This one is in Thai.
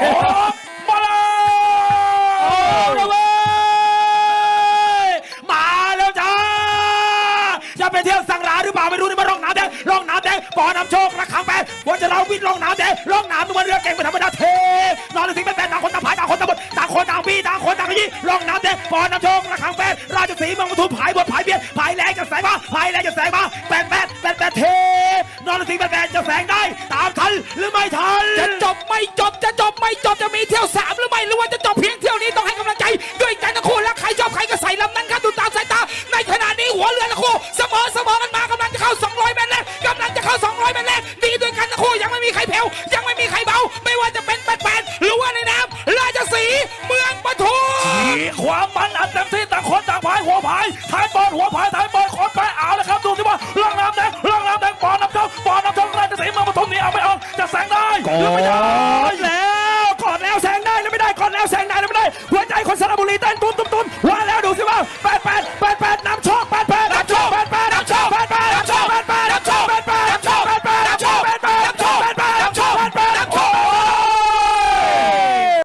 โอ้มาเลยเอาละเว้ยมาแล้วจ้า จะไปเที่ยวสังราหรือเปล่าไม่รู้นี่มาร่องน้ำแดงร่องน้ำแดงปอน้ำโชคระคังแปดวันจะเราวิ่งร่องน้ำแดงร่องน้ำตัวเรือเก่งเป็นธรรมดาเทนอนสิงเป็นแปดต่างคนต่างผายต่างคนต่างบนต่างคนต่างพี่ต่างคนต่างยี่ร่องน้ำแดงปอน้ำโชคระคังแปดราชสีเมืองปทุมผายบนผายเบียดผายแรงจะแสงมาผายแรงจะแสงมาแปดแปดแปดแปดเท นอนสิงห์เป็นแปดจะแสงได้ ตามทันหรือไม่ทัน จะจบไม่จบจะจบไม่จบจะมีเที่ยวสามหรือไม่หรือว่าจะจบเพียงเที่ยวนี้ต้องให้กำลังใจด้วยใจทั้งคู่และใครชอบใครก็ใส่ลำนั้นครับดูตามสายตา ในขณะนี้หัวเรือทั้งคู่เสมอเสมอกันมากำลังจะเข้า 200เมตรแรกกำลังจะเข้า 200เมตรแรกดีด้วยกันทั้งคู่ยังไม่มีใครแผ่วยังไม่มีใครเบา ไม่ว่าจะเป็นแปดแปดหรือว่าในน้ำราชสีห์เมืองปทุมความมันอันเต็มที่ต่างคนต่างพายหัวพายท้ายบอลหัวพายท้ายบอลขน องปทุมนี่เอาไม่เอาจะแซงได้หรือไม่ได้